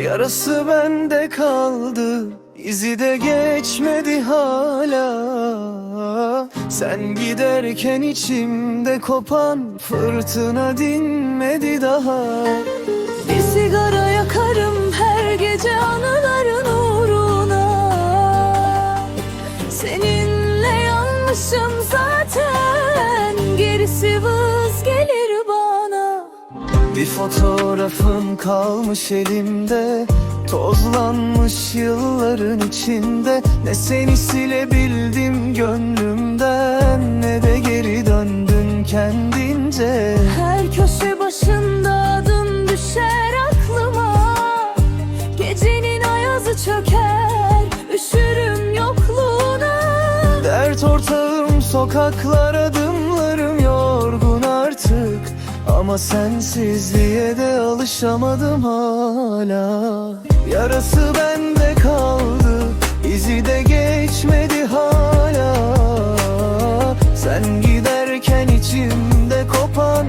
Yarası bende kaldı izi de geçmedi hala. Sen giderken içimde kopan fırtına dinmedi daha. Bir sigara yakarım her gece anıların uğruna. Seninle yanmışım zaten Gerisi bana Bir fotoğrafın kalmış elimde Tozlanmış yılların içinde. Ne seni silebildim gönlümden Ne de geri döndün kendince. Her köşe başında adın düşer aklıma. Gecenin ayazı çöker Üşürüm yokluğuna. Dert ortağım sokaklar adımlarım artık. Ama sensizliğe de alışamadım hala. Yarası bende kaldı izi de geçmedi hala. Sen giderken içimde kopan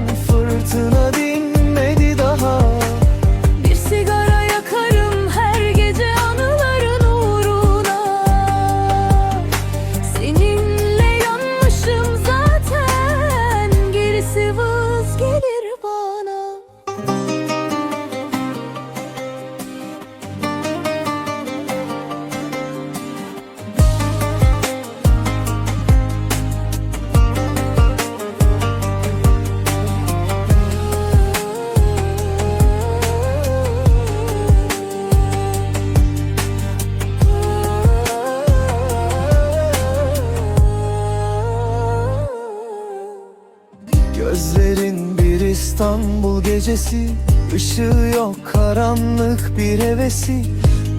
Gözlerin bir İstanbul gecesi Işığı yok karanlık bir hevesi.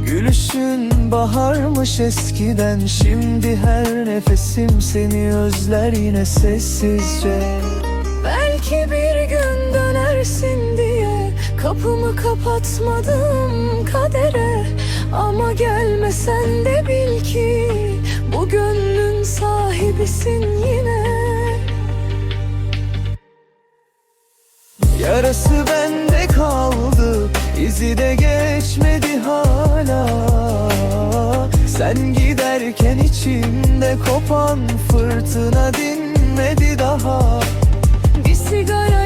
Gülüşün baharmış eskiden Şimdi her nefesim seni özler yine sessizce. Belki bir gün dönersin diye Kapımı kapatmadım kadere. Ama gelmesen de bil ki Bu gönlün sahibisin Yarası bende kaldı izi de geçmedi hala. Sen giderken içimde kopan fırtına dinmedi daha. Bir sigara